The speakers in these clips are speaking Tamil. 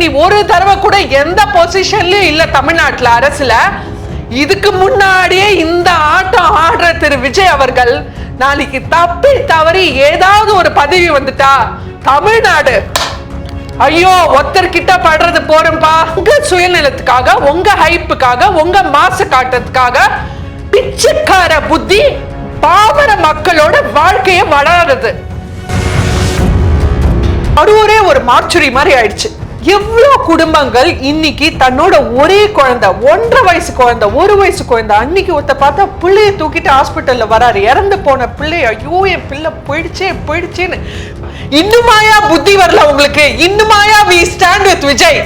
நீ ஒரு தடவை கூட எந்த பொசிஷன்லயும் இல்ல தமிழ்நாட்டுல அரசுல. இதுக்கு முன்னாடியே இந்த ஆட்டம் ஆடுற திரு விஜய் அவர்கள் நாளைக்கு தப்பி தவறி ஏதாவது ஒரு பதவி வந்துட்டா தமிழ்நாடு. ஐயோ ஒருத்தர்கிட்ட படுறது போறப்பா உங்க சுயநலத்துக்காக உங்க ஹைப்புக்காக உங்க மாசு காட்டுறதுக்காக பிச்சைக்கார புத்தி பாமர மக்களோட வாழ்க்கையை வளருது அரூரே ஒரு மார்ச்சுரி மாதிரி ஆயிடுச்சு. எவ்வளோ குடும்பங்கள் இன்னைக்கு தன்னோட ஒரே குழந்தை ஒன்றரை வயசு குழந்தை ஒரு வயசு குழந்தை அன்னைக்கு ஒருத்த பார்த்தா பிள்ளைய தூக்கிட்டு ஹாஸ்பிட்டலில் வராரு. இறந்து போன பிள்ளை ஐயோ என் பிள்ளை போயிடுச்சே போயிடுச்சேன்னு. இன்னுமாயா புத்தி வரல உங்களுக்கு? இன்னுமாயா வி ஸ்டாண்ட் வித் விஜய்?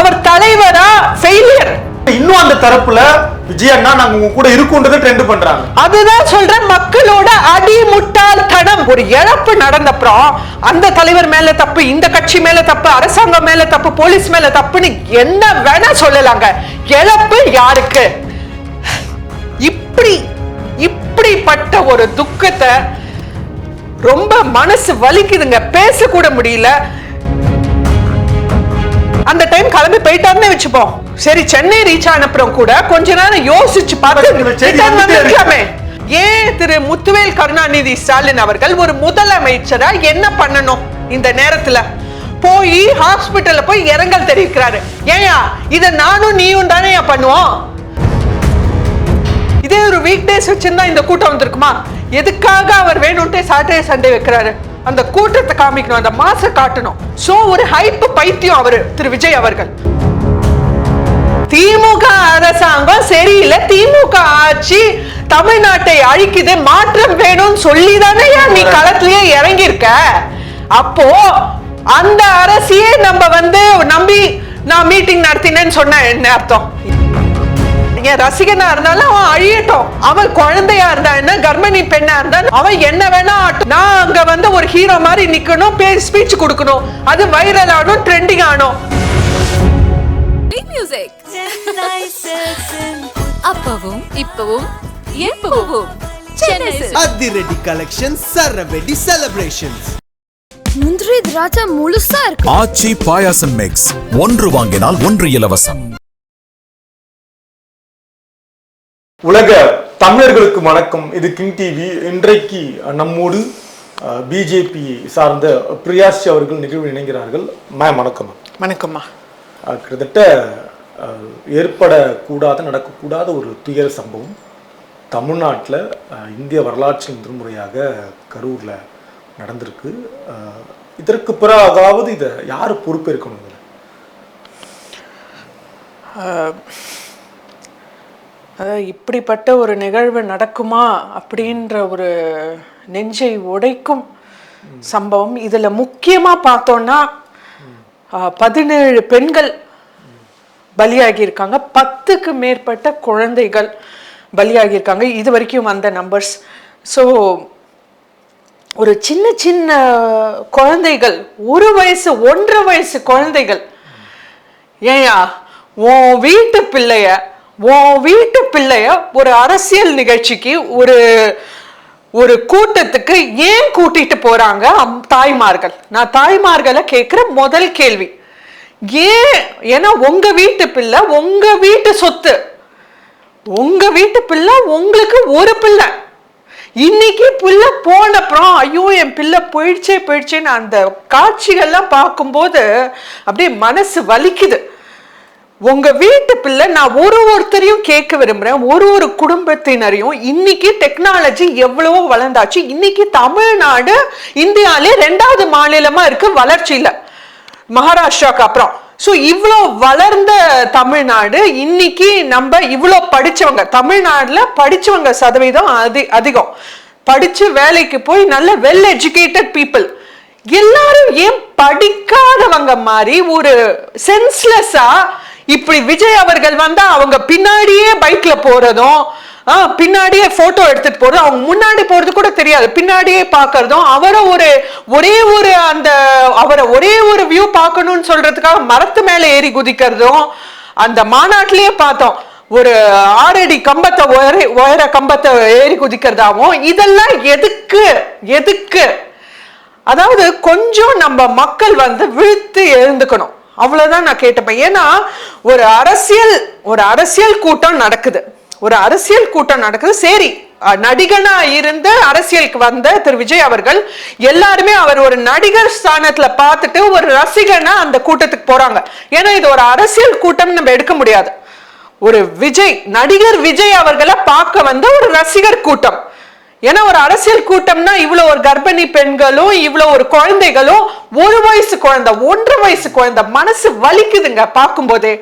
அவர் தலைவரா ஃபெயிலியர் இன்னும் அந்த தரப்புல விஜயன்னா நாங்க உங்க கூட இருக்கோன்றதை ட்ரெண்ட் பண்றாங்க. அதுதான் சொல்றேன் மக்களோட அடி முட்டாள்தனம் ஒரு இழப்பு நடந்தப்புறம் அந்த தலைவர் மேல தப்பு இந்த கட்சி மேல தப்பு அரசாங்கம் மேல தப்பு போலீஸ் மேல தப்புன்னு என்ன வேணா சொல்லலாங்க. இழப்பு யாருக்கு? இப்படி இப்படிப்பட்ட ஒரு துக்கத்தை ரொம்ப மனசு வலிக்குதுங்க. பேசக்கூட முடியல. அந்த டைம் கிளம்பி போயிட்டாருன்னு வச்சுப்போம். சரி சென்னை ரீச் ஆனப்புறம் கூட கொஞ்ச நேரம் யோசிச்சு பார்த்து இந்த செய்தி return வந்துட்டே இருக்கு. வந்திருக்கலாமே. ஏன் திரு முத்துவேல் கருணாநிதி ஸ்டாலின் அவர்கள் ஒரு முதலமைச்சரா என்ன பண்ணணும் இந்த நேரத்துல? போய் ஹாஸ்பிட்டல்ல போய் இரங்கல் தெரிவிக்கிறாரு. ஏயா இத நானும் நீயும் தானே பண்ணுவோம்? இதே ஒரு வீக் டேஸ் வச்சிருந்தா இந்த கூட்டம் வந்திருக்குமா? எதுக்காக அவர் வேணும்ட்டே சாட்டர்டே சண்டே வைக்கிறாரு? அந்த கூட்டத்தை காமிக்கணும் அந்த மாச காட்டணும். சோ ஒரு ஹைப் பைத்தியம் அவரு திரு விஜய் அவர்கள். திமுக அரசாங்கம் சரியில்லை. திமுக ஆட்சி தமிழ்நாட்டை அழிக்குது. மாற்றம் வேணும்னு சொல்லி தானே நீ களத்திலேயே இறங்கியிருக்க? அப்போ அந்த அரசியே நம்ம வந்து நம்பி நான் மீட்டிங் நடத்தினேன்னு சொன்ன என்ன அர்த்தம்? என் ரசிகனா இருந்தாலும் அவன் அழியட்டும். அவன் குழந்தையா இருந்தா என்ன? கர்ப்பிணி பெண்ணா இருந்தா அவன் என்ன வேணா நான் அங்க வந்து ஒரு ஹீரோ மாதிரி நிக்கணும் ஸ்பீச் கொடுக்கணும். அது வைரல் ஆகணும் ட்ரெண்டிங் ஆகணும். மியூசிக் அப்பவும் இப்பவும் எப்பவும். அதிரடி கலெக்ஷன் சரவெடி செலிப்ரேஷன்ஸ் முந்திரி திராட்சை முழுசா இருக்கு. ஆச்சி பாயாசம் மிக்ஸ் ஒன்று வாங்கினால் ஒன்று இலவசம். உலக தமிழர்களுக்கு வணக்கம். இது கிங் டிவி. இன்றைக்கு நம்மோடு பிஜேபி சார்ந்த பிரியாஷ் அவர்கள் நிகழ்வு இணைகிறார்கள். மேம் வணக்கம். வணக்கம்மா. கிட்டத்தட்ட ஏற்படக்கூடாத நடக்கக்கூடாத ஒரு துயர சம்பவம். தமிழ்நாட்டில் இந்திய வரலாற்றில் முதல் முறையாக கரூரில் நடந்திருக்கு. இதற்கு பிறகாவது இதை யார் பொறுப்பேற்கணும் இதில்? இப்படிப்பட்ட ஒரு நிகழ்வு நடக்குமா அப்படின்ற ஒரு நெஞ்சை உடைக்கும் சம்பவம். இதுல முக்கியமா பார்த்தோம்னா ஆஹ், பதினேழு பெண்கள் பலியாகியிருக்காங்க. பத்துக்கு மேற்பட்ட குழந்தைகள் பலியாகியிருக்காங்க. இது வரைக்கும் வந்த நம்பர்ஸ் ஸோ ஒரு சின்ன சின்ன குழந்தைகள் ஒரு வயசு ஒன்றரை வயசு குழந்தைகள். ஏயா உன் வீட்டு பிள்ளைய உன் வீட்டு பிள்ளைய ஒரு அரசியல் நிகழ்ச்சிக்கு ஒரு ஒரு கூட்டத்துக்கு ஏன் கூட்டிட்டு போறாங்க அம்- தாய்மார்கள்? நான் தாய்மார்களை கேட்குற முதல் கேள்வி. ஏன்? ஏன்னா உங்க வீட்டு பிள்ளை உங்க வீட்டு சொத்து. உங்க வீட்டு பிள்ளை உங்களுக்கு ஒரு பிள்ளை. இன்னைக்கு பிள்ளை போனப்புறம் ஐயோ என் பிள்ளை போயிடுச்சே போயிடுச்சேன்னு அந்த காட்சிகள்லாம் பார்க்கும்போது அப்படியே மனசு வலிக்குது. உங்க வீட்டு பிள்ளை நான் ஒரு ஒருத்தரையும் கேட்க விரும்புறேன். ஒரு ஒரு குடும்பத்தினரையும் இன்னைக்கு டெக்னாலஜி எவ்வளவோ வளர்ந்தாச்சு. இன்னைக்கு தமிழ்நாடு இந்தியாலே ரெண்டாவது மாநிலமா இருக்கு வளர்ச்சியில. மகாராஷ்டிராக்கு அப்புறம் ஸோ இவ்வளோ வளர்ந்த தமிழ்நாடு இன்னைக்கு நம்ம இவ்வளோ படிச்சவங்க தமிழ்நாடுல படிச்சவங்க சதவீதம் அதி அதிகம். படிச்சு வேலைக்கு போய் நல்ல வெல் எஜுகேட்டட் பீப்புள் எல்லாரும் ஏன் படிக்காதவங்க மாதிரி ஒரு சென்ஸ்லெஸ்ஸா இப்படி விஜய் அவர்கள் வந்தா அவங்க பின்னாடியே பைக்ல போறதும் பின்னாடியே போட்டோ எடுத்துட்டு போறது. அவங்க முன்னாடி போறது கூட தெரியாது. பின்னாடியே பாக்குறதும் அவரை ஒரு ஒரே ஒரு அந்த அவரை ஒரே ஒரு வியூ பார்க்கணும்னு சொல்றதுக்காக மரத்து மேல ஏறி குதிக்கிறதும் அந்த மாநாட்டிலேயே பார்த்தோம். ஒரு ஆறடி கம்பத்தை உயர உயர கம்பத்தை ஏறி குதிக்கிறதாவும் இதெல்லாம் எதுக்கு எதுக்கு? அதாவது கொஞ்சம் நம்ம மக்கள் வந்து விழுத்து எழுந்துக்கணும். அவ்வளவுதான் நான் கேட்டப்பேன். ஏன்னா ஒரு அரசியல் ஒரு அரசியல் கூட்டம் நடக்குது. ஒரு அரசியல் கூட்டம் நடக்குது. சரி அஹ், நடிகனா இருந்து அரசியலுக்கு வந்த திரு. விஜய் அவர்கள் எல்லாருமே அவர் ஒரு நடிகர் ஸ்தானத்துல பார்த்துட்டு ஒரு ரசிகனா அந்த கூட்டத்துக்கு போறாங்க. ஏன்னா இது ஒரு அரசியல் கூட்டம் நம்ம எடுக்க முடியாது. ஒரு விஜய் நடிகர் விஜய் அவர்களை பார்க்க வந்த ஒரு ரசிகர் கூட்டம். ஏன்னா ஒரு அரசியல் கூட்டம்னா இவ்வளவு ஒரு கர்ப்பிணி பெண்களும் இவ்வளவு ஒரு குழந்தைகளும் ஒரு வயசு குழந்தை ஒன்றரை வயசு குழந்தை மனசு வலிக்குதுங்க பார்க்கும்போதே.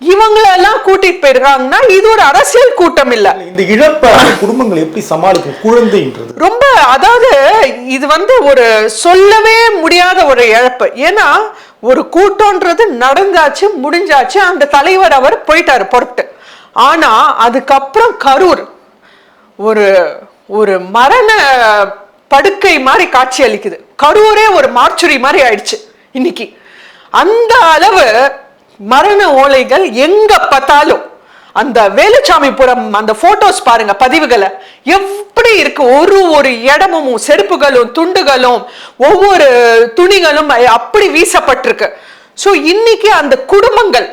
இவங்களெல்லாம் கூட்டிட்டு போயிருக்காங்கன்னா இது ஒரு அரசியல் கூட்டம் இல்ல இந்த இழப்பை குடும்பங்கள் எப்படி சமாளிக்கும்? குழந்தைன்றது. ரொம்ப அதாவது இது வந்து ஒரு சொல்லவே முடியாத ஒரு இழப்பு. ஏன்னா ஒரு கூட்டம்ன்றது நடந்தாச்சு முடிஞ்சாச்சு அந்த தலைவர் அவர் போயிட்டாரு பொறுத்து ஆனா அதுக்கப்புறம் கரூர் ஒரு ஒரு மரண படுக்கை மாதிரி காட்சி அளிக்குது கரூரே ஒரு மார்ச்சுரி மாதிரி ஆயிடுச்சு இன்னைக்கு. அந்த அளவு மரண ஓலைகள் எங்க பார்த்தாலும் அந்த வேலுச்சாமிபுரம் அந்த போட்டோஸ் பாருங்க பதிவுகளை. எப்படி இருக்கு? ஒரு ஒரு இடமும் செருப்புகளும் துண்டுகளும் ஒவ்வொரு துணிகளும் அப்படி வீசப்பட்டிருக்கு. சோ இன்னைக்கு அந்த குடும்பங்கள்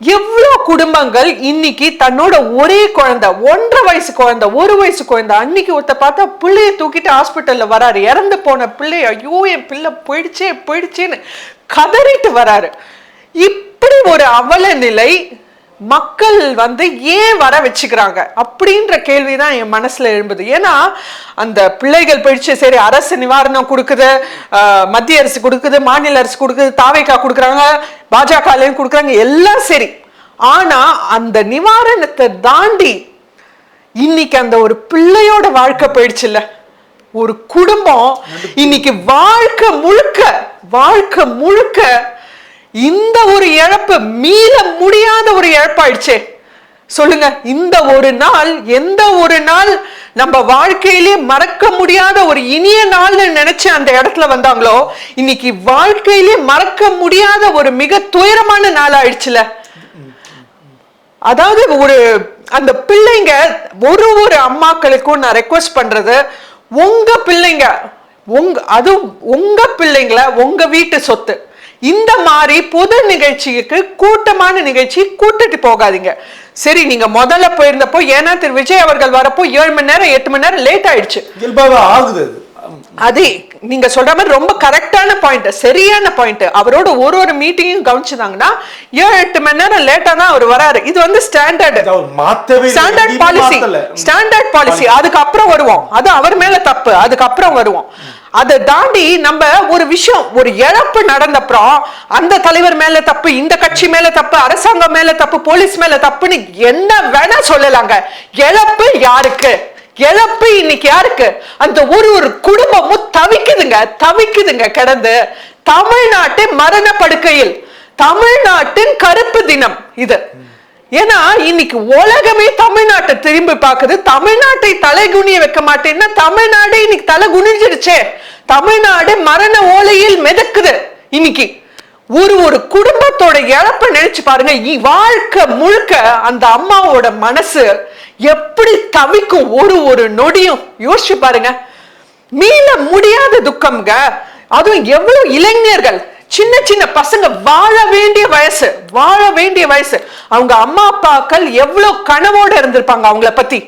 எவ்வளோ குடும்பங்கள் இன்னைக்கு தன்னோட ஒரே குழந்தை ஒன்றரை வயசு குழந்தை ஒரு வயசு குழந்தை அன்னைக்கு ஒருத்த பார்த்தா பிள்ளைய தூக்கிட்டு ஹாஸ்பிட்டலில் வராரு. இறந்து போன பிள்ளை ஐயோ என் பிள்ளை போயிடுச்சே போயிடுச்சேன்னு கதறிட்டு வராரு. இப்படி ஒரு அவல நிலை மக்கள் வந்து ஏன் வர வச்சுக்கிறாங்க? அப்படின்ற கேள்விதான் என் மனசுல எழும்புது. ஏன்னா அந்த பிள்ளைகள் போயிடுச்சு சரி அரசு நிவாரணம் கொடுக்குது மத்திய அரசு கொடுக்குது மாநில அரசு கொடுக்குது தாவேக்கா கொடுக்குறாங்க பாஜகலையும் கொடுக்குறாங்க எல்லாம் சரி. ஆனா அந்த நிவாரணத்தை தாண்டி இன்னைக்கு அந்த ஒரு பிள்ளையோட வாழ்க்கை போயிடுச்சுல்ல. ஒரு குடும்பம் இன்னைக்கு வாழ்க்கை முழுக்க வாழ்க்கை முழுக்க இந்த ஒரு இழப்பு மீள முடியாத ஒரு இழப்பாயிடுச்சே. சொல்லுங்க இந்த ஒரு நாள் எந்த ஒரு நாள் நம்ம வாழ்க்கையிலே மறக்க முடியாத ஒரு இனிய நாள்னு நினைச்சு அந்த இடத்துல வந்தாங்களோ இன்னைக்கு வாழ்க்கையிலே மறக்க முடியாத ஒரு மிக துயரமான நாள் ஆயிடுச்சுல அதாவது ஒரு அந்த பிள்ளைங்க ஒரு ஒரு அம்மாக்களுக்கும் நான் ரெக்வஸ்ட் பண்றது உங்க பிள்ளைங்க உங்க அதுவும் உங்க பிள்ளைங்கள உங்க வீட்டு சொத்து. இந்த மாதிரி பொது நிகழ்ச்சிக்கு கூட்டமான நிகழ்ச்சி கூட்டிட்டு போகாதீங்க. சரி நீங்க முதல்ல போயிருந்தப்போ ஏன்னா திரு விஜய் அவர்கள் வரப்போ ஏழு மணி நேரம் எட்டு மணி நேரம் லேட் ஆயிடுச்சு. ஆகுது அது. நீங்க சொல்ற மாதிரி ரொம்ப கரெக்டான பாயிண்ட் சரியான பாயிண்ட் அவரோட ஒரு ஒரு மீட்டிங்கும் கவனிச்சுதாங்கன்னா ஏழு எட்டு மணி நேரம் லேட்டா தான் அவர் வராரு. இது வந்து standard. Standard policy. Standard policy அதுக்கப்புறம் வருவோம். அது அவர் மேல தப்பு. அதுக்கப்புறம் வருவோம். அதை தாண்டி நம்ம ஒரு விஷயம் ஒரு இழப்பு நடந்தப்புறம் அந்த தலைவர் மேல தப்பு இந்த கட்சி மேல தப்பு அரசாங்கம் மேல தப்பு போலீஸ் மேல தப்புன்னு என்ன வேணா சொல்லலாங்க. இழப்பு யாருக்கு? இழப்பு இன்னைக்கு யாருக்கு? அந்த ஒரு ஒரு குடும்பமும் தவிக்குதுங்க தவிக்குதுங்க கிடந்து. தமிழ்நாட்டு மரண படுக்கையில் தமிழ்நாட்டின் கருப்பு தினம் இது. ஏன்னா இன்னைக்கு உலகமே தமிழ்நாட்டை திரும்பி பார்க்குது. தமிழ்நாட்டை தலை குனிய வைக்க மாட்டேன்னா தமிழ்நாடு இன்னைக்கு தலை குனிஞ்சிருச்சே. தமிழ்நாடு மரண ஓலையில் மிதக்குது. இன்னைக்கு ஒரு ஒரு குடும்பத்தோட இழப்ப நினைச்சு பாருங்க. வாழ்க்கை முழுக்க அந்த அம்மாவோட மனசு எப்படி தவிக்கும் ஒரு ஒரு நொடியும். யோசிச்சு பாருங்க. மீள முடியாத துக்கம்ங்க. அதுவும் எவ்வளவு இளைஞர்கள் சின்ன சின்ன பசங்க வாழ வேண்டிய வயசு வாழ வேண்டிய வயசு. அவங்க அம்மா அப்பாக்கள் எவ்வளவு கனவோட இருந்திருப்பாங்க அவங்கள பத்தி.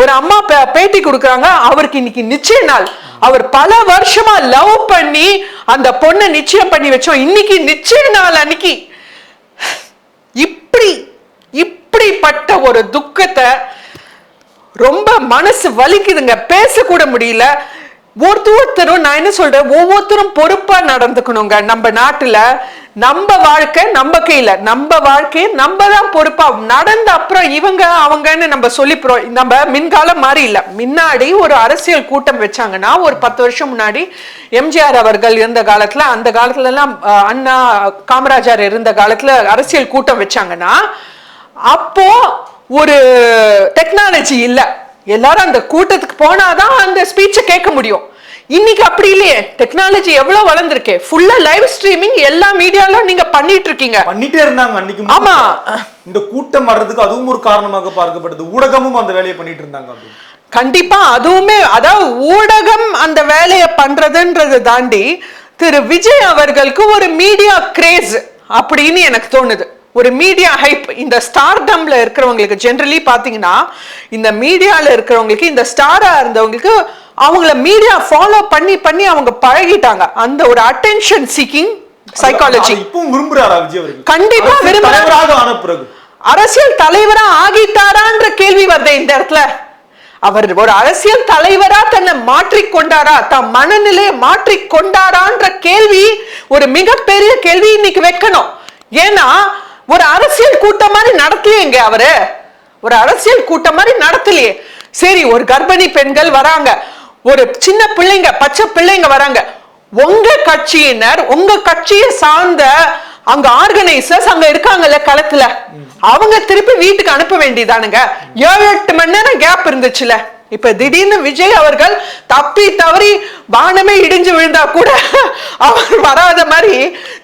ஒரு அம்மா பேட்டி கொடுக்குறாங்க அவருக்கு இன்னைக்கு நிச்சய நாள். அவர் பல வருஷமா லவ் பண்ணி அந்த பொண்ணை நிச்சயம் பண்ணி வச்சோம். இன்னைக்கு நிச்சய நாள் அன்னைக்கு. இப்படி இப்படிப்பட்ட ஒரு துக்கத்தை ரொம்ப மனசு வலிக்குதுங்க. பேசக்கூட முடியல. ஒருத்தரும் நான் என்ன சொல்றேன்? ஒவ்வொருத்தரும் பொறுப்பா நடந்துக்கணுங்க. நம்ம நாட்டுல நம்ம வாழ்க்கை நம்ம கையில. நம்ம வாழ்க்கையை நம்ம தான் பொறுப்பா. நடந்த அப்புறம் இவங்க அவங்கன்னு நம்ம சொல்லிப்புறோம். நம்ம மின்காலம் மாதிரி இல்ல. முன்னாடி ஒரு அரசியல் கூட்டம் வச்சாங்கன்னா ஒரு பத்து வருஷம் முன்னாடி எம்ஜிஆர் அவர்கள் இருந்த காலத்துல அந்த காலத்துல எல்லாம் அண்ணா காமராஜர் இருந்த காலத்துல அரசியல் கூட்டம் வச்சாங்கன்னா அப்போ ஒரு டெக்னாலஜி இல்லை. எல்லாரும் அந்த கூட்டத்துக்கு போனாதான் அந்த ஸ்பீச்சை கேட்க முடியும். இன்னைக்கு அப்படி இல்லையே. டெக்னாலஜி எவ்வளவு வளர்ந்துருக்கு. ஃபுல்லா லைவ் ஸ்ட்ரீமிங் எல்லா மீடியாலும் நீங்க பண்ணிட்டு இருக்கீங்க. பண்ணிட்டே இருந்தாங்க அன்னைக்கு ஆமா. இந்த கூட்டம் வர்றதுக்கு அதுவும் ஒரு காரணமாக பார்க்கப்பட்டது ஊடகமும் அந்த வேலையை பண்ணிட்டு இருந்தாங்க கண்டிப்பா அதுவுமே அதாவது ஊடகம் அந்த வேலையை பண்றதுன்றது தாண்டி திரு விஜய் அவர்களுக்கு ஒரு மீடியா கிரேஸ் அப்படின்னு எனக்கு தோணுது. ஒரு மீடியா ஹைப் இந்த ஸ்டார்டம்ல இருக்கிறவங்களுக்கு ஜென்ரலி பாத்தீங்கன்னா இந்த மீடியால இருக்கிறவங்களுக்கு இந்த ஸ்டாரா இருந்தவங்களுக்கு அவங்கள மீடியா ஃபாலோ பண்ணி பண்ணி அவங்க பழகிட்டாங்க. அந்த ஒரு அட்டென்ஷன் சீக்கிங் சைக்காலஜி இப்பவும் விரும்புறாரா விஜய் கண்டிப்பா விரும்புறாரு. அரசியல் தலைவரா ஆகிட்டாரான்ற கேள்வி வருது இந்த இடத்துல. அவர் ஒரு அரசியல் தலைவரா தன்னை மாற்றிக்கொண்டாரா தன் மனநிலையை மாற்றிக்கொண்டாரான்ற கேள்வி ஒரு மிகப்பெரிய கேள்வி இன்னைக்கு வைக்கணும். ஏன்னா ஒரு அரசியல் கூட்டம் மாதிரி நடத்தலையேங்க அவரு. ஒரு அரசியல் கூட்டம் மாதிரி நடத்தலையே சரி ஒரு கர்ப்பிணி பெண்கள் வராங்க. ஒரு சின்ன பிள்ளைங்க பச்சை பிள்ளைங்க வராங்க. உங்க கட்சியினர் உங்க கட்சியை சார்ந்த அங்க ஆர்கனைசர்ஸ் அங்க இருக்காங்கல்ல களத்துல. அவங்க திருப்பி வீட்டுக்கு அனுப்ப வேண்டியதானுங்க. ஏழு எட்டு மணி நேரம் கேப் இருந்துச்சுல. இப்ப திடீர்னு விஜய் அவர்கள் தப்பி தவறி வானமே இடிஞ்சு விழுந்தா கூட அவர் வராத மாதிரி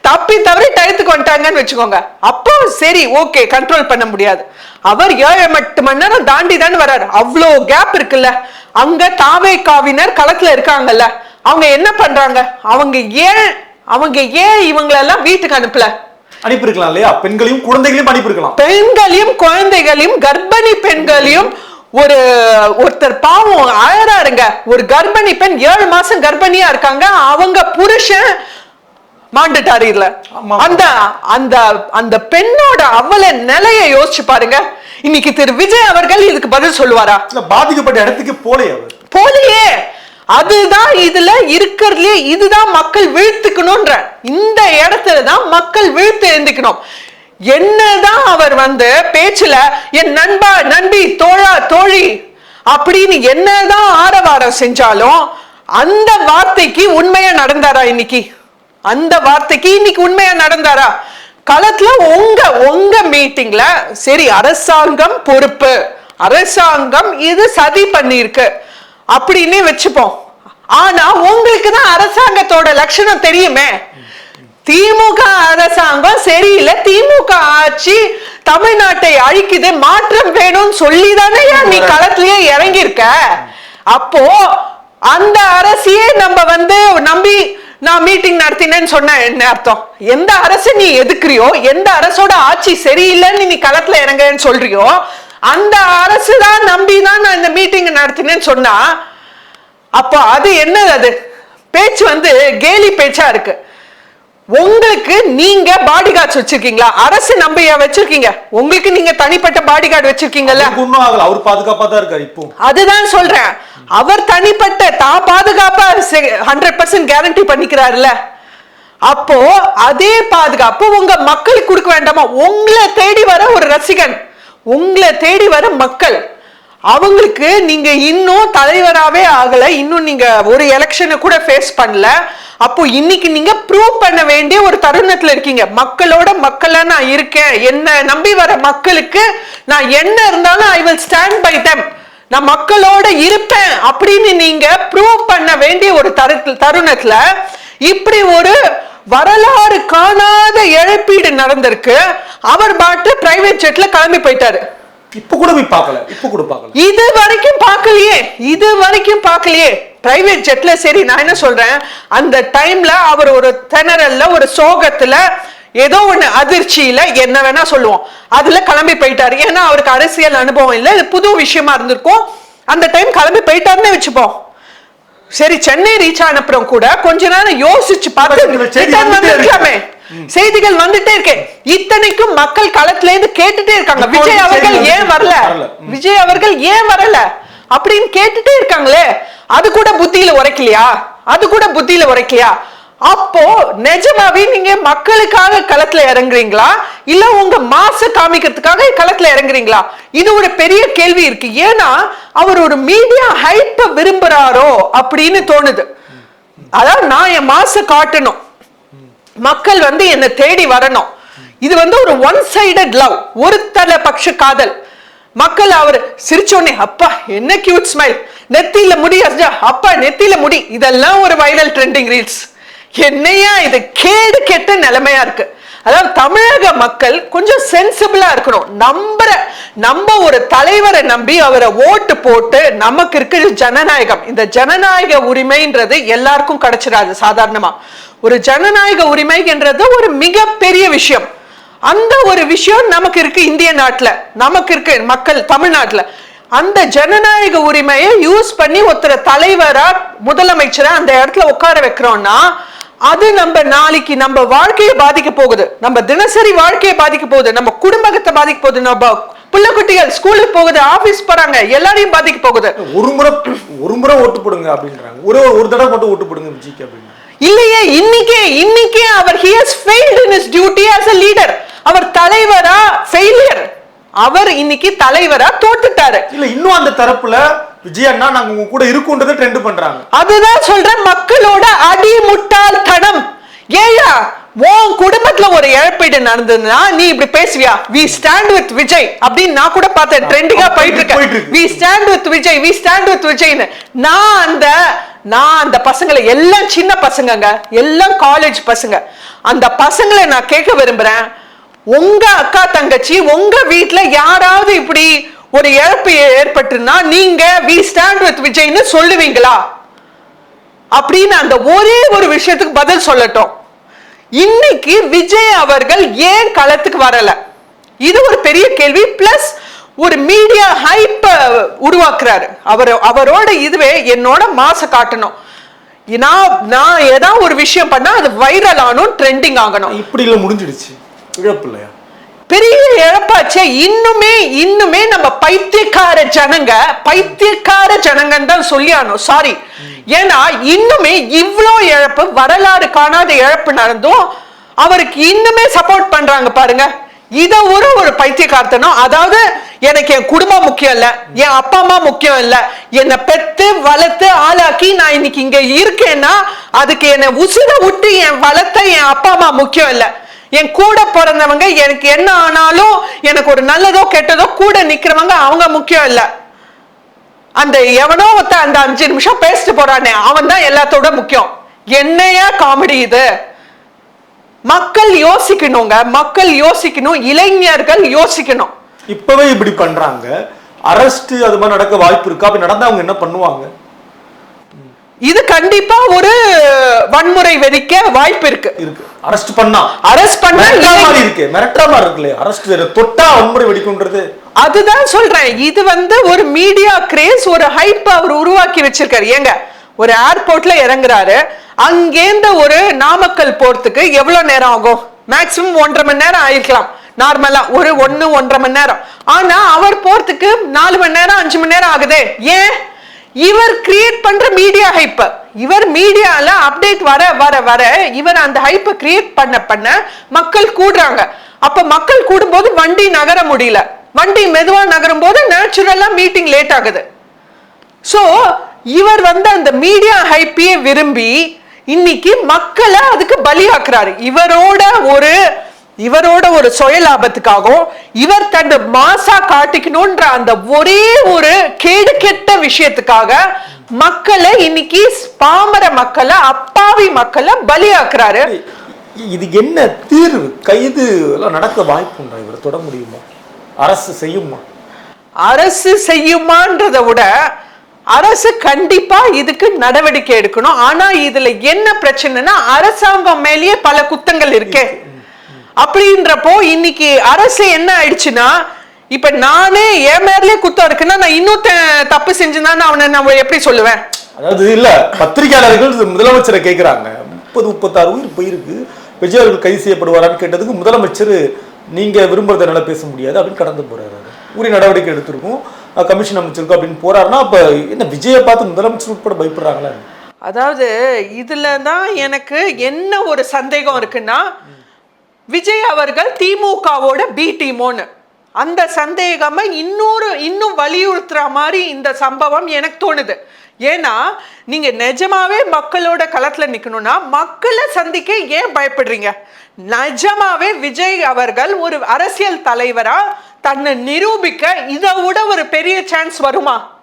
தப்பி தவறி டயத்துக்கு வந்துட்டாங்கன்னு வச்சுக்கோங்க. அப்போ சரி ஓகே கண்ட்ரோல் பண்ண முடியாது. அவர் ஏழு எட்டு மணி நேரம் தாண்டி தானே வர்றாரு அவ்வளோ கேப் இருக்குல்ல. அங்க தாவே காவினர் களத்துல இருக்காங்கல்ல. அவங்க என்ன பண்றாங்க? அவங்க ஏன் அவங்க ஏன் இவங்களெல்லாம் வீட்டுக்கு அனுப்பல? அனுப்பியிருக்கலாம் இல்லையா? பெண்களையும் குழந்தைகளையும் அனுப்பியிருக்கலாம். பெண்களையும் குழந்தைகளையும் கர்ப்பிணி பெண்களையும் ஒரு ஒருத்தர் பாவம் அழறாருங்க ஒரு கர்ப்பிணி பெண் ஏழு மாசம் கர்ப்பிணியா இருக்காங்க. அவங்க புருஷன் மாண்டுட்டாரு இல்ல. அந்த அந்த அந்த பெண்ணோட அவல நிலையை யோசிச்சு பாருங்க. இன்னைக்கு திரு விஜய் அவர்கள் இதுக்கு பதில் சொல்லுவாரா? பாதிக்கப்பட்ட இடத்துக்கு போலே அவர். போலியே அதுதான் இதுல இருக்கிறதுலே இதுதான் மக்கள் வீழ்த்துக்கணும்ன்ற. இந்த இடத்துல தான் மக்கள் வீழ்த்து எழுந்திக்கணும். என்னதான் அவர் வந்து பேச்சுல என் நண்பா நண்பி தோழா தோழி அப்படின்னு என்னதான் ஆரவாரம் செஞ்சாலும் அந்த வார்த்தைக்கு உண்மையா நடந்தாரா இன்னைக்கு? அந்த வார்த்தைக்கு இன்னைக்கு உண்மையா நடந்தாரா? களத்துல உங்க உங்க மீட்டிங்ல சரி அரசாங்கம் பொறுப்பு. அரசாங்கம் இது சதி பண்ணிருக்கு அப்படின்னு வச்சுப்போம். ஆனா உங்களுக்கு தான் அரசாங்கத்தோட லட்சணம் தெரியுமே. திமுக அரசாங்கம் சரியில்லை. திமுக ஆட்சி தமிழ்நாட்டை அழிக்குது. மாற்றம் வேணும்னு சொல்லி தானே நீ களத்திலேயே இறங்கி இருக்க அப்போ அந்த அரசியே நம்ம வந்து நம்பி நான் மீட்டிங் நடத்தினேன்னு சொன்ன என்ன அர்த்தம்? எந்த அரசு நீ எதுக்குறியோ எந்த அரசோட ஆட்சி சரியில்லைன்னு நீ களத்துல இறங்குறேன்னு சொல்றியோ அந்த அரசு தான் நம்பி தான் நான் இந்த மீட்டிங் நடத்தினேன்னு சொன்னா அப்போ அது என்னது அது? பேச்சு வந்து கேலி பேச்சா இருக்கு. உங்களுக்கு நீங்க பாடி கார்ட்ஸ் வச்சிருக்கீங்களா? அரசு நம்பியா வச்சிருக்கீங்க? உங்களுக்கு நீங்க தனிப்பட்ட பாடி கார்டு வச்சிருக்கீங்கல்ல ஆகல. அவர் பாதுகாப்பா தான் இருக்காரு இப்போ. அதுதான் சொல்றேன். அவர் தனிப்பட்ட தான் பாதுகாப்பா ஹண்ட்ரட் பர்சன்ட் கேரண்டி பண்ணிக்கிறாருல்ல. அப்போ அதே பாதுகாப்பு உங்க மக்களுக்கு கொடுக்க வேண்டாமா? உங்களை தேடி வர ஒரு ரசிகன். உங்களை தேடி வர மக்கள். அவங்களுக்கு நீங்க இன்னும் தலைவராகவே ஆகல. இன்னும் நீங்க ஒரு எலெக்ஷனை கூட ஃபேஸ் பண்ணல. அப்போ இன்னைக்கு நீங்க ப்ரூவ் பண்ண வேண்டிய ஒரு தருணத்துல இருக்கீங்க. மக்களோட மக்களா நான் இருக்கேன். என்ன நம்பி வர மக்களுக்கு நான் என்ன இருந்தாலும் I will stand by them நான் மக்களோட இருப்பேன் அப்படின்னு நீங்க ப்ரூவ் பண்ண வேண்டிய ஒரு தரு தருணத்துல இப்படி ஒரு வரலாறு காணாத இழப்பீடு நடந்திருக்கு. அவர் பாட்டு பிரைவேட் ஜெட்ல கிளம்பி போயிட்டாரு. இப்ப கூட போய் பார்க்கல இப்ப கூட பார்க்கல. இது வரைக்கும் பார்க்கலையே இது வரைக்கும் பார்க்கலையே. பிரைவேட் ஜெட்ல சரி நான் என்ன சொல்றேன்? அந்த டைம்ல அவர் ஒரு திணறல்ல ஒரு சோகத்துல ஏதோ ஒண்ணு அதிர்ச்சியில என்ன வேணா சொல்லுவோம் அதுல கிளம்பி போயிட்டாரு. ஏன்னா அவருக்கு அரசியல் அனுபவம் இல்ல இது புது விஷயமா இருந்திருக்கும். அந்த டைம் கிளம்பி போயிட்டாருன்னு வச்சுப்போம். சரி சென்னை ரீச் ஆனப்புறம் கூட கொஞ்ச நேரம் யோசிச்சு பார்த்து. வந்திருக்கலாமே. செய்திகள் வந்துட்டே இருக்கே. இத்தனைக்கும் மக்கள் களத்துல இருந்து கேட்டுட்டே இருக்காங்க. விஜய் அவர்கள் ஏன் வரல. விஜய் அவர்கள் ஏன் வரல? அப்படின்னு கேட்டுட்டே இருக்காங்களே. அது கூட புத்தியில உரைக்கலையா? அது கூட புத்தியில உரைக்கலையா? அப்போ நிஜமாவே நீங்க மக்களுக்காக களத்துல இறங்குறீங்களா? இல்ல உங்க மாச காமிக்கிறதுக்காக களத்துல இறங்குறீங்களா? இது ஒரு பெரிய கேள்வி இருக்கு. ஏன்னா அவர் ஒரு மீடியா ஹைப்ப விரும்புறாரோ அப்படின்னு தோணுது. அதாவது நான் என் மாச காட்டணும். மக்கள் வந்து என்னை தேடி வரணும். இது வந்து ஒரு ஒன் சைடட் லவ் ஒரு தல பட்ச காதல். மக்கள் அவர் சிரிச்சோடனே அப்பா என்ன கியூட் ஸ்மைல் நெத்தியில முடி அர்ஜா அப்பா நெத்தியில முடி. இதெல்லாம் ஒரு வைரல் ட்ரெண்டிங் ரீல்ஸ் என்னையா இது கேடு கெட்ட நிலைமையா இருக்கு. அதாவது தமிழக மக்கள் கொஞ்சம் சென்சிபிளா இருக்கணும். நம்புற நம்ம ஒரு தலைவரை நம்பி அவரை ஓட்டு போட்டு நமக்கு இருக்கிற ஜனநாயகம். இந்த ஜனநாயக உரிமைன்றது எல்லாருக்கும் கிடைச்சிடாது சாதாரணமா. ஒரு ஜனநாயக உரிமைன்றது ஒரு மிகப்பெரிய விஷயம். அந்த ஒரு விஷயம் நமக்கு இருக்கு இந்திய நாட்டில் நமக்கு இருக்கு மக்கள் தமிழ்நாட்டில். அந்த ஜனநாயக உரிமையை யூஸ் பண்ணி ஒருத்தர தலைவரா முதலமைச்சரை அந்த இடத்துல உட்கார வைக்கிறோம்னா அது நம்ம நாளைக்கு நம்ம வாழ்க்கையை பாதிக்க போகுது. நம்ம தினசரி வாழ்க்கையை பாதிக்க போகுது. நம்ம குடும்பத்தை பாதிக்க போகுது. நம்ம புள்ள குட்டிகள் ஸ்கூலுக்கு போகுது ஆபீஸ் போறாங்க எல்லாரையும் பாதிக்க போகுது. ஒரு முறை ஒரு முறை ஓட்டு போடுங்க அப்படின்றாங்க. ஒரு ஒரு தடவை மட்டும் ஓட்டு போடுங்க விஜய்க்கு அப்படின்னா இல்லையே இன்னைக்கே இன்னைக்கே அவர் he has failed in his duty as a leader. அவர் தலைவரா ஃபெயிலியர் அவர் இன்னைக்கு தலைவரா தோத்துட்டாரு. இல்ல இன்னும் அந்த தரப்புல விஜய் அண்ணா நாங்க உங்க கூட இருக்கோன்றதை ட்ரெண்ட் பண்றாங்க. அதுதான் சொல்றேன் மக்களோட அடி முட்டாள் தனம் ஏயா உன் குடும்பத்துல ஒரு இழப்பீடு நடந்ததுன்னா நீ இப்படி பேசுவியா? வி ஸ்டாண்ட் வித் விஜய் அப்படின்னு நான் கூட பார்த்தேன் ட்ரெண்டிங்கா போயிட்டு இருக்கேன். இருக்கு. We stand with Vijay we stand with விஜய்னு. நான் அந்த நான் அந்த பசங்களை எல்லாம் சின்ன பசங்கங்க எல்லாம் காலேஜ் பசங்க. அந்த பசங்களை நான் கேட்க விரும்புறேன் உங்க அக்கா தங்கச்சி உங்க வீட்ல யாராவது இப்படி ஒரு இழப்பு ஏற்பட்டுன்னா நீங்க வி ஸ்டாண்ட் வித் விஜய்னு சொல்லுவீங்களா? அப்படின்னு அந்த ஒரே ஒரு விஷயத்துக்கு பதில் சொல்லட்டும். இன்னைக்கு விஜய் அவர்கள் ஏன் களத்துக்கு வரல? இது ஒரு பெரிய கேள்வி. பிளஸ் ஒரு மீடியா ஹைப்ப உருவாக்குறாரு. அவர் அவரோட இதுவே என்னோட மாச காட்டணும். நான் நான் ஏதாவது ஒரு விஷயம் பண்ணா அது வைரல் ஆகணும் ட்ரெண்டிங் ஆகணும். இப்படி இல்ல முடிஞ்சிடுச்சு. இழப்பு இல்லையா? பெரிய இழப்பாச்சே. இன்னுமே இன்னுமே நம்ம பைத்தியக்கார ஜனங்க பைத்தியக்கார ஜனங்கன்னு தான் சொல்லியானோம் சாரி ஏன்னா இன்னுமே இவ்வளோ இழப்பு வரலாறு காணாத இழப்பு நடந்தும் அவருக்கு இன்னுமே சப்போர்ட் பண்றாங்க பாருங்க. இதை ஒரு ஒரு பைத்தியக்காரத்தனம் அதாவது எனக்கு என் குடும்பம் முக்கியம் இல்லை என் அப்பா அம்மா முக்கியம் இல்லை என்னை பெத்து வளர்த்து ஆளாக்கி நான் இன்னைக்கு இங்க இருக்கேன்னா அதுக்கு என்னை உசுர விட்டு என் வளர்த்த என் அப்பா அம்மா முக்கியம் இல்லை. என் கூட பிறந்தவங்க எனக்கு என்ன ஆனாலும் எனக்கு ஒரு நல்லதோ கெட்டதோ கூட நிக்கிறவங்க அவங்க முக்கியம் இல்ல. அந்த எவனோ ஒருத்த அந்த அஞ்சு நிமிஷம் பேசிட்டு போறானே அவன் தான் எல்லாத்தோட முக்கியம். என்னையா காமெடி இது? மக்கள் யோசிக்கணுங்க மக்கள் யோசிக்கணும் இளைஞர்கள் யோசிக்கணும். இப்பவே இப்படி பண்றாங்க. அரெஸ்ட் அது மாதிரி நடக்க வாய்ப்பு இருக்கா? அப்படி நடந்தா அவங்க என்ன பண்ணுவாங்க? இது கண்டிப்பா ஒரு வன்முறை வெடிக்க வாய்ப்பு இருக்கு. இருக்கு. அரெஸ்ட் பண்ணா. அரெஸ்ட் பண்ணா மாதிரி இருக்கு. மிரட்டுற மாதிரி இருக்குல்ல. அரெஸ்ட் தொட்டா வன்முறை வெடிக்கும்ன்றது. அதுதான் சொல்றேன். இது வந்து ஒரு மீடியா கிரேஸ் ஒரு ஹைப் அவர் உருவாக்கி வச்சிருக்காரு. ஏங்க ஒரு ஏர்போர்ட்ல இறங்குறாரு. அங்கேருந்து ஒரு நாமக்கல் போறதுக்கு எவ்வளவு நேரம் ஆகும்? மேக்சிமம் ஒன்றரை மணி நேரம் ஆயிருக்கலாம். நார்மலா ஒரு ஒண்ணு ஒன்றரை மணி நேரம். ஆனா அவர் போறதுக்கு நாலு மணி நேரம் அஞ்சு மணி நேரம் ஆகுதே. ஏன்? இவர் கிரியேட் பண்ற மீடியா ஹைப்ப இவர் மீடியால அப்டேட் வர வர வர இவர் அந்த ஹைப்பை கிரியேட் பண்ண பண்ண மக்கள் கூடுறாங்க. அப்ப மக்கள் கூடும்போது வண்டி நகர முடியல. வண்டி மெதுவா நகரும் போது நேச்சுரலா மீட்டிங் லேட் ஆகுது. சோ இவர் வந்து அந்த மீடியா ஹைப்பையே விரும்பி இன்னைக்கு மக்களை அதுக்கு பலியாக்குறாரு. இவரோட ஒரு இவரோட ஒரு சுய லாபத்துக்காகவும் இவர் தன் மாசா காட்டிக்கணும்ன்ற அந்த ஒரே ஒரு கேடு கெட்ட விஷயத்துக்காக மக்களை இன்னைக்கு பாமர மக்களை அப்பாவி மக்களை பலியாக்குறாரு. இ- இதுக்கு என்ன தீர்வு? கைது நடக்க வாய்ப்பு உண்டா? இவர் தொட முடியுமா? அரசு செய்யுமா? அரசு செய்யுமான்றத விட அரசு கண்டிப்பா இதுக்கு நடவடிக்கை எடுக்கணும். ஆனா இதுல என்ன பிரச்சனைனா அரசாங்கம் மேலேயே பல குத்தங்கள் இருக்கே. அப்படின்றப்போ இன்னைக்கு அரசு என்ன ஆயிடுச்சுன்னா இப்ப நானே என் மேலயே குத்தம் இருக்குன்னா நான் இன்னொருத்த தப்பு செஞ்சுதான் அவனை நான் எப்படி சொல்லுவேன்? அதாவது இல்ல பத்திரிகையாளர்கள் முதலமைச்சரை கேக்குறாங்க. முப்பது முப்பத்தாறு உயிர் போயிருக்கு. விஜய் அவர்கள் கைது செய்யப்படுவாரான்னு கேட்டதுக்கு முதலமைச்சர் நீங்க விரும்புறத என்னால பேச முடியாது அப்படின்னு கடந்து போறாரு. உரிய நடவடிக்கை எடுத்திருக்கோம். கமிஷன் அமைச்சிருக்கோம் அப்படின்னு போறாருன்னா அப்ப என்ன விஜயை பார்த்து முதலமைச்சர் உட்பட பயப்படுறாங்களா? அதாவது இதுல தான் எனக்கு என்ன ஒரு சந்தேகம் இருக்குன்னா விஜய் அவர்கள் திமுகவோட பி டீமோன்னு. அந்த சந்தேகமை இன்னொரு இன்னும் வலியுறுத்துற மாதிரி இந்த சம்பவம் எனக்கு தோணுது. ஏன்னா நீங்க நிஜமாவே மக்களோட களத்துல நிக்கணும்னா மக்களை சந்திக்க ஏன் பயப்படுறீங்க? நிஜமாவே விஜய் அவர்கள் ஒரு அரசியல் தலைவரா தன்னை நிரூபிக்க இதை விட ஒரு பெரிய சான்ஸ் வருமா?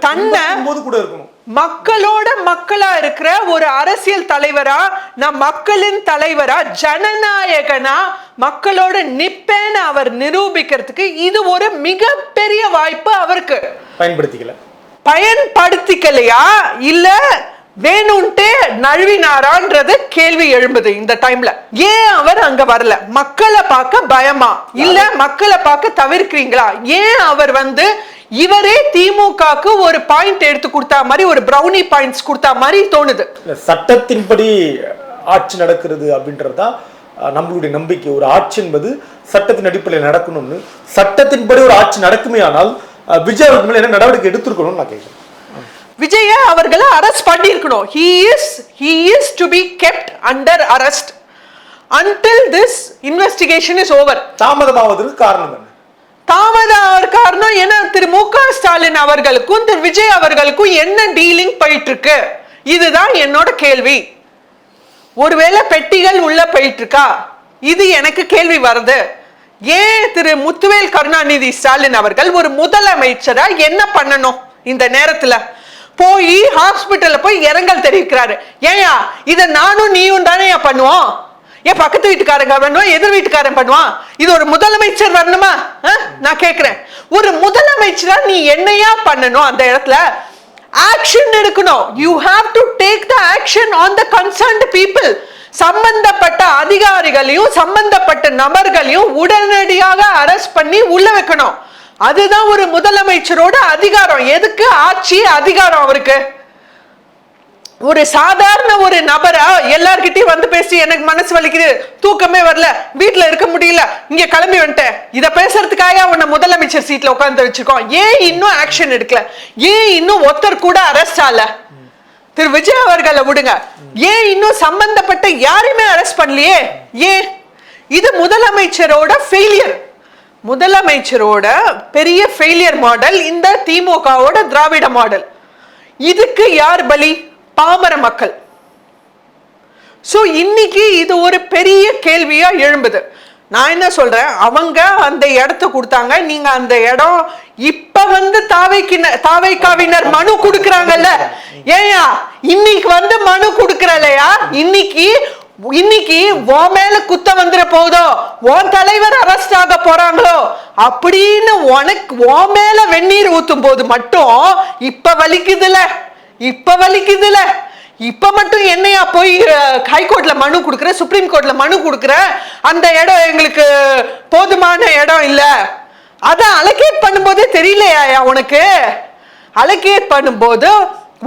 தன்னை- கூட இருக்கணும். மக்களோட மக்களா இருக்கிற ஒரு அரசியல் தலைவரா நான் மக்களின் தலைவரா ஜனநாயகனா மக்களோட நிப்பேன்னு அவர் நிரூபிக்கிறதுக்கு இது ஒரு மிகப்பெரிய வாய்ப்பு அவருக்கு. பயன்படுத்திக்கல. பயன்படுத்திக்கலையா? இல்ல வேணும்ட்டே நழுவினாரான்றது கேள்வி எழும்புது இந்த டைம்ல ஏன் அவர் அங்க வரல? மக்களை பார்க்க பயமா? இல்ல மக்களை பார்க்க தவிர்க்கிறீங்களா? ஏன் அவர் வந்து இவரே திமுகக்கு ஒரு பாயிண்ட் எடுத்து கொடுத்தா மாதிரி ஒரு பிரௌனி பாயிண்ட்ஸ் கொடுத்தா மாதிரி தோணுது. சட்டத்தின்படி ஆட்சி நடக்கிறது அப்படின்றது தான் நம்மளுடைய நம்பிக்கை. ஒரு ஆட்சி என்பது சட்டத்தின் அடிப்படையில் நடக்கணும்னு சட்டத்தின்படி ஒரு ஆட்சி நடக்குமே ஆனால் விஜய் அவர்கள் மேல என்ன நடவடிக்கை எடுத்திருக்கணும்னு நான் கேட்கிறேன். விஜய அவர்களை அரெஸ்ட் பண்ணியிருக்கணும். He is he is to be kept under arrest until this investigation is over தாமதமாவதற்கு காரணம் என்ன? தாமதம் காரணம் ஏன்னா திரு மு க. ஸ்டாலின் அவர்களுக்கும் திரு விஜய் அவர்களுக்கும் என்ன டீலிங் போயிட்டு இருக்கு இதுதான் என்னோட கேள்வி. ஒருவேளை பெட்டிகள் உள்ள போயிட்டு இருக்கா இது எனக்கு கேள்வி வருது. ஏன் திரு முத்துவேல் கருணாநிதி ஸ்டாலின் அவர்கள் ஒரு முதலமைச்சரா என்ன பண்ணணும் இந்த நேரத்துல? போய் ஹாஸ்பிட்டல்ல போய் இரங்கல் தெரிவிக்கிறாரு. ஏயா இத நானும் நீயும் தானே பண்ணுவோம்? ஏன் பக்கத்து வீட்டுக்காரங்க பண்ணுவான் எதிர் வீட்டுக்காரன் பண்ணுவான் இது ஒரு முதலமைச்சர் வரணுமா? ஆ? நான் கேட்குறேன் ஒரு முதலமைச்சரா நீ என்னையா பண்ணணும் அந்த இடத்துல? ஆக்ஷன் எடுக்கணும். You have to take the action on the concerned people சம்பந்தப்பட்ட அதிகாரிகளையும் சம்பந்தப்பட்ட நபர்களையும் உடனடியாக அரெஸ்ட் பண்ணி உள்ள வைக்கணும். அதுதான் ஒரு முதலமைச்சரோட அதிகாரம். எதுக்கு ஆட்சி அதிகாரம் அவருக்கு? ஒரு சாதாரண ஒரு நபரா எல்லார்கிட்டயும் வந்து பேசி எனக்கு மனசு வலிக்குது. தூக்கமே வரல. வீட்டுல இருக்க முடியல. இங்க கிளம்பி வந்துட்டேன். இத பேசுறதுக்காக உன்னை முதலமைச்சர் சீட்ல உட்காந்து வச்சிருக்கோம். ஏன் இன்னும் ஆக்ஷன் எடுக்கல? ஏன் இன்னும் ஒருத்தர் கூட அரெஸ்ட் ஆல திரு விஜய் அவர்களை விடுங்க. ஏன் இன்னும் சம்பந்தப்பட்ட யாரையுமே அரெஸ்ட் பண்ணலையே? ஏன்? இது முதலமைச்சரோட ஃபெயிலியர் முதலமைச்சரோட பெரிய ஃபெயிலியர் மாடல் இந்த திமுகவோட திராவிட மாடல் இதுக்கு யார் பலி? பாமர மக்கள். ஸோ இன்னைக்கு இது ஒரு பெரிய கேள்வியா எழும்புது. நான் என்ன சொல்றேன்? அவங்க அந்த இடத்த கொடுத்தாங்க. நீங்க அந்த இடம் இப்ப வந்து தாவைக்கின தாவைக்காவினர் மனு கொடுக்கறாங்கல்ல. ஏயா இன்னைக்கு வந்து மனு கொடுக்கறலையா? இன்னைக்கு இன்னைக்கு உன் மேல குத்த வந்துட போதோ உன் தலைவர் அரெஸ்ட் ஆக போறாங்களோ? அப்படின்னு உனக்கு உன் மேல வெந்நீர் ஊத்தும் போது மட்டும் இப்ப வலிக்குதுல இப்ப வலிக்குதுல. இப்ப மட்டும் என்னையா போய் ஹைகோர்ட்ல மனு கொடுக்குற சுப்ரீம் கோர்ட்ல மனு கொடுக்குற அந்த இடம் எங்களுக்கு போதுமான இடம் இல்ல. அதான் அலோகேட் பண்ணும்போதே தெரியலையா உனக்கு? அலோகேட் பண்ணும்போது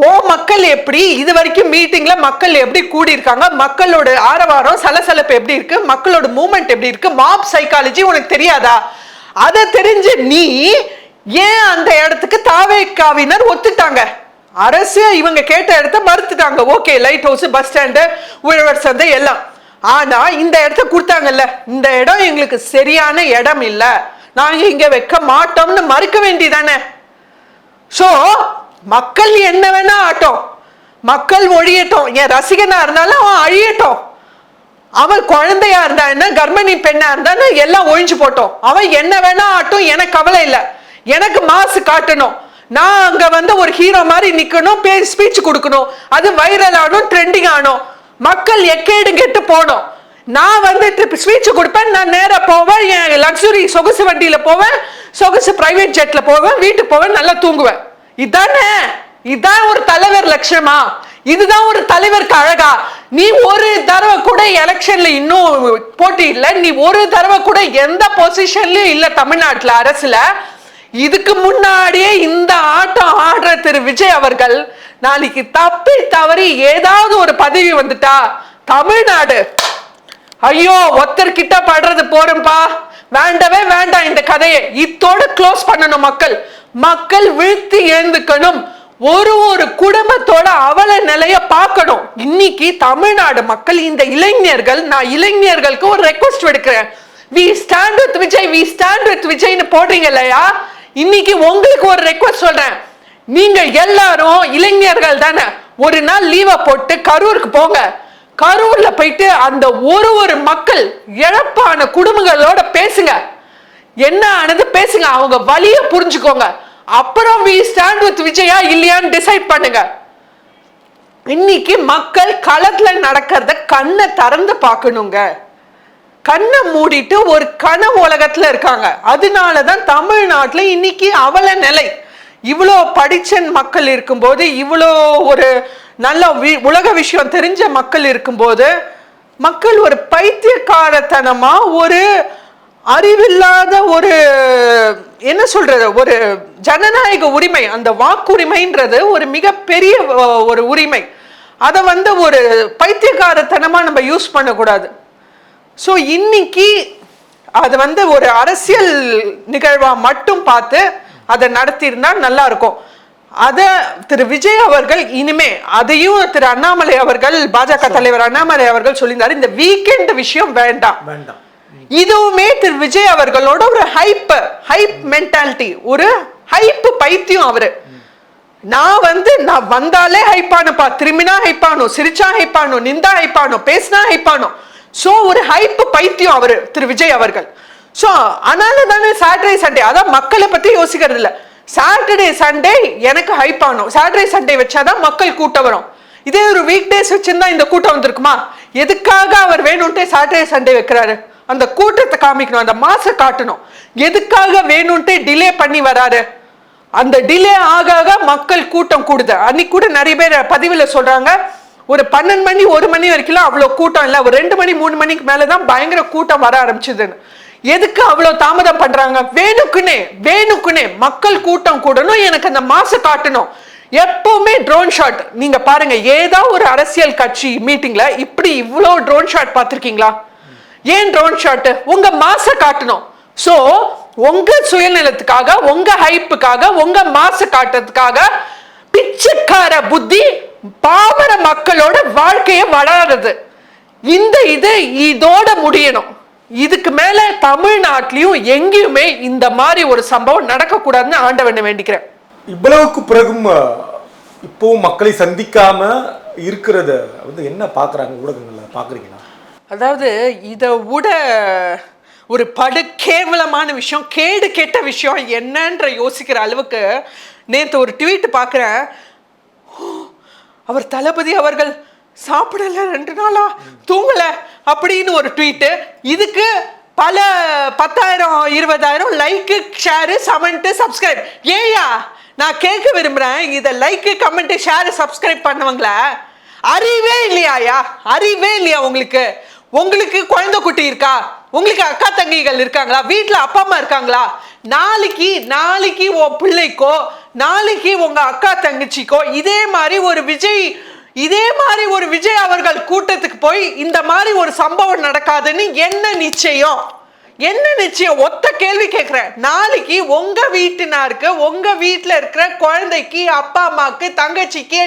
ஓ மக்கள் எப்படி இது வரைக்கும் மீட்டிங்ல மக்கள் எப்படி கூடி இருக்காங்க மக்களோட ஆரவாரம் சலசலப்பு எப்படி இருக்கு மக்களோட மூமெண்ட் எப்படி இருக்கு மாப் சைக்காலஜி உனக்கு தெரியாதா? அதை தெரிஞ்சு நீ ஏன் அந்த இடத்துக்கு தாவேக்காவினர் ஒத்துட்டாங்க அரசு இவங்க கேட்ட இடத்த மறுத்துட்டாங்க. Okay light house bus stand உழவர் சந்தை எல்லாம். ஆனா இந்த இடத்த கொடுத்தாங்கல்ல. இந்த இடம் எங்களுக்கு சரியான இடம் இல்ல. நாங்க இங்க வைக்க மாட்டோம்னு மறுக்க வேண்டியதானே? சோ மக்கள் என்ன வேணா ஆட்டும். மக்கள் ஒழியட்டும் என் ரசிகனா இருந்தாலும் அவன் அழியட்டும். அவன் குழந்தையா இருந்தா என்ன கர்ப்பிணி பெண்ணா இருந்தான்னு எல்லாம் ஒழிஞ்சு போட்டோம். அவன் என்ன வேணா ஆட்டும் எனக்கு கவலை இல்லை. எனக்கு மாசு காட்டணும். நான் அங்க வந்து ஒரு ஹீரோ மாதிரி நிக்கணும் பேர் ஸ்பீச் கொடுக்கணும். அது வைரல் ஆனும் ட்ரெண்டிங் ஆனும் மக்கள் எக்கேடு கெட்டு போனோம் நான் வந்து ஸ்பீச் கொடுப்பேன் நான் நேராக போவேன் என் லக்ஸுரி சொகுசு வண்டியில் போவேன் சொகுசு பிரைவேட் ஜெட்ல போவேன் வீட்டுக்கு போவேன் நல்லா தூங்குவேன். இதானே? இதான் ஒரு தலைவர் லட்சியமா? இதுதான் ஒரு தலைவருக்கு அழகா? நீ ஒரு தடவை கூட எலெக்ஷன்ல இன்னும் போட்டி இல்லை. நீ ஒரு தடவை கூட எந்த பொசிஷன்லயும் இல்லை தமிழ்நாட்டுல அரசுல. இதுக்கு முன்னாடியே இந்த ஆட்டம் ஆடுற திரு விஜய் அவர்கள் நாளைக்கு தப்பி தவறி ஏதாவது ஒரு பதவி வந்துட்டா தமிழ்நாடு. ஐயோ ஒருத்தர்கிட்ட படுறது போறோம்பா வேண்டவே வேண்டாம் இந்த கதையை. இத்தோட க்ளோஸ் பண்ணணும் மக்கள். மக்கள் வீழ்த்தி எழுந்துக்கணும் ஒரு ஒரு குடும்பத்தோட அவல நிலைய பார்க்கணும். இன்னைக்கு தமிழ்நாடு மக்கள் இந்த இளைஞர்கள் நான் இளைஞர்களுக்கு ஒரு ரெக்வஸ்ட் விடுக்கிறேன் we stand with Vijay we stand with விஜய்னு போடுறீங்க இல்லையா? இன்னைக்கு உங்களுக்கு ஒரு ரெக்வஸ்ட் சொல்றேன். நீங்கள் எல்லாரும் இளைஞர்கள் தானே? ஒரு நாள் லீவை போட்டு கரூருக்கு போங்க. கரூர்ல போயிட்டு அந்த ஒரு ஒரு மக்கள் இழப்பான குடும்பங்களோட பேசுங்க. என்ன ஆனது? பேசுங்க. அவங்க வழியை புரிஞ்சுக்கோங்க. அப்புறம் வி ஸ்டாண்ட் வித் விஜயா இல்லையான்னு டிசைட் பண்ணுங்க. இன்னைக்கு மக்கள் களத்துல நடக்கிறத கண்ணை திறந்து பார்க்கணுங்க. கண்ணை மூடிட்டு ஒரு கனவு உலகத்துல இருக்காங்க. அதனால தான் தமிழ்நாட்டில் இன்னைக்கு அவல நிலை. இவ்வளோ படிச்ச மக்கள் இருக்கும்போது இவ்வளோ ஒரு நல்ல வி- உலக விஷயம் தெரிஞ்ச மக்கள் இருக்கும்போது மக்கள் ஒரு பைத்தியக்காரத்தனமாக ஒரு அறிவில்லாத ஒரு என்ன சொல்றது ஒரு ஜனநாயக உரிமை அந்த வாக்குரிமைன்றது ஒரு மிகப்பெரிய ஒரு உரிமை. அதை வந்து ஒரு பைத்தியக்காரத்தனமாக நம்ம யூஸ் பண்ணக்கூடாது. ஸோ இன்னைக்கு அது வந்து ஒரு அரசியல் நிகழ்வா மட்டும் பார்த்து அதை நடத்தியிருந்தா நல்லா இருக்கும். அத திரு விஜய் அவர்கள் இனிமே அதையும் திரு அண்ணாமலை அவர்கள் பாஜக தலைவர் அண்ணாமலை அவர்கள் சொல்லியிருந்தாரு. இந்த வீக்கெண்ட் விஷயம் வேண்டாம். வேண்டாம். இதுவுமே திரு விஜய் அவர்களோட ஒரு ஹைப் ஹைப் மென்டாலிட்டி ஒரு ஹைப் பைத்தியம் அவரு. நான் வந்து நான் வந்தாலே ஹைப்பானுப்பா திரும்பினா ஹைப்பானும் சிரிச்சா ஹைப்பானும் நிந்தா ஹைப்பானும் பேசினா ஹைப்பானும் ஸோ ஒரு ஹைப்பு பைத்தியம் அவர் திரு விஜய் அவர்கள். ஸோ அதனால தானே சாட்டர்டே சண்டே அதான் மக்களை பற்றி யோசிக்கிறது இல்லை. சாட்டர்டே சண்டே எனக்கு ஹைப் ஆகணும் சாட்டர்டே சண்டே வச்சாதான் மக்கள் கூட்டம் வரும். இதே ஒரு வீக் டேஸ் வச்சிருந்தா இந்த கூட்டம் வந்திருக்குமா? எதுக்காக அவர் வேணும்ட்டே சாட்டர்டே சண்டே வைக்கிறாரு? அந்த கூட்டத்தை காமிக்கணும் அந்த மாசை காட்டணும். எதுக்காக வேணும்ட்டே டிலே பண்ணி வராரு? அந்த டிலே ஆக ஆக மக்கள் கூட்டம் கூடுது. அன்னைக்கு கூட நிறைய பேர் பதிவில் சொல்றாங்க. ஒரு பன்னெண்டு மணி ஒரு மணி வரைக்கும் அவ்வளோ கூட்டம் இல்லை. ஒரு ரெண்டு மணி மூணு மணிக்கு மேலே தான் பயங்கர கூட்டம் வர ஆரம்பிச்சதுன்னு. எதுக்கு அவ்வளோ தாமதம் பண்ணுறாங்க வேணுக்குனே வேணுக்குனே மக்கள் கூட்டம் கூடணும். எனக்கு அந்த மாசை காட்டணும். எப்பவுமே ட்ரோன் ஷாட் நீங்க பாருங்க ஏதோ ஒரு அரசியல் கட்சி மீட்டிங்ல இப்படி இவ்வளோ ட்ரோன் ஷாட் பார்த்திருக்கீங்களா? ஏன் ட்ரோன் ஷாட் உங்க மாச காட்டணும். சோ உங்க சுயநலத்துக்காக உங்க ஹைப்புக்காக உங்க மாச காட்டுறதுக்காக பிச்சைக்கார புத்தி பாமர மக்களோட வாழ்க்கைய வளருது. இந்த இது இதோட முடியணும். இதுக்கு மேல தமிழ்நாட்டிலையும் எங்கேயுமே இந்த மாதிரி ஒரு சம்பவம் நடக்கக்கூடாதுன்னு ஆண்டவனை வேண்டிக்கிறேன். இவ்வளவுக்கு பிறகும் இப்பவும் மக்களை சந்திக்காம இருக்கிறத வந்து என்ன பாக்குறாங்க ஊடகங்கள்ல? பாக்குறீங்களா அதாவது இதை விட ஒரு படு கேவலமான விஷயம் கேடு கெட்ட விஷயம் என்னன்ற யோசிக்கிற அளவுக்கு நேற்று ஒரு ட்வீட் பார்க்குறேன். அவர் தளபதி அவர்கள் சாப்பிடல ரெண்டு நாளா? தூங்கல? அப்படின்னு ஒரு ட்வீட்டு இதுக்கு பல பத்தாயிரம் இருபதாயிரம் லைக்கு ஷேரு சமெண்ட்டு சப்ஸ்கிரைப் ஏயா நான் கேட்க விரும்புகிறேன் இதை லைக்கு கமெண்ட்டு ஷேரு சப்ஸ்கிரைப் பண்ணவங்கள. அறிவே இல்லையாயா? அறிவே இல்லையா உங்களுக்கு? உங்களுக்கு குழந்தை குட்டி இருக்கா? உங்களுக்கு அக்கா தங்கிகள் இருக்காங்களா? வீட்டில் அப்பா அம்மா இருக்காங்களா? நாளைக்கு நாளைக்கு உன் பிள்ளைக்கோ நாளைக்கு உங்க அக்கா தங்கச்சிக்கோ இதே மாதிரி ஒரு விஜய் இதே மாதிரி ஒரு விஜய் அவர்கள் கூட்டத்துக்கு போய் இந்த மாதிரி ஒரு சம்பவம் நடக்காதுன்னு என்ன நிச்சயம்? என்ன நிச்சயம்? ஒத்த கேள்வி கேட்குறேன். நாளைக்கு உங்க வீட்டினாருக்கு உங்க வீட்டில் இருக்கிற குழந்தைக்கு அப்பா அம்மாவுக்கு தங்கச்சிக்கு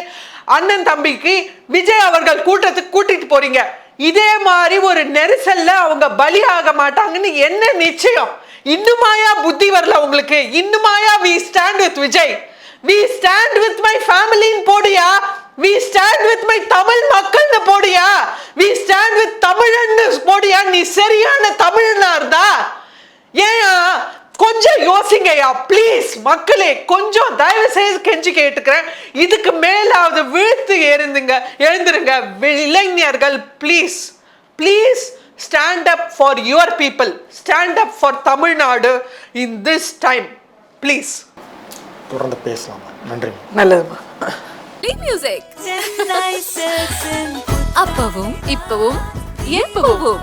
அண்ணன் தம்பிக்கு விஜய் அவர்கள் கூட்டத்துக்கு கூட்டிட்டு போறீங்க. இதே மாதிரி ஒரு நெரிசல்ல அவங்க பலியாக மாட்டாங்கன்னு என்ன நிச்சயம்? இன்னுமாயா புத்தி வரல உங்களுக்கு? இன்னுமாயா we stand with Vijay? We stand with my ஃபேமிலின்னு போடியா? We stand with my Tamil மக்கள்னு போடியா? வி ஸ்டாண்ட் வித் தமிழன்னு போடியா? நீ சரியான தமிழனா இருந்தா? ஏன் கொஞ்சம் யோசிங்கய்யா ப்ளீஸ் மக்களே கொஞ்சம் தயவு செய்து கெஞ்சி கேட்டுக்கிறேன். இதுக்கு மேலாவது வீழ்த்து எழுந்துங்க எழுந்துருங்க. இளைஞர்கள் please please stand up for your people stand up for Tamil Nadu in this time please தொடர்ந்து பேசலாம்? நன்றி. நல்லதுமா. மியூசிக் அப்பவும் இப்பவும் எப்பவும்.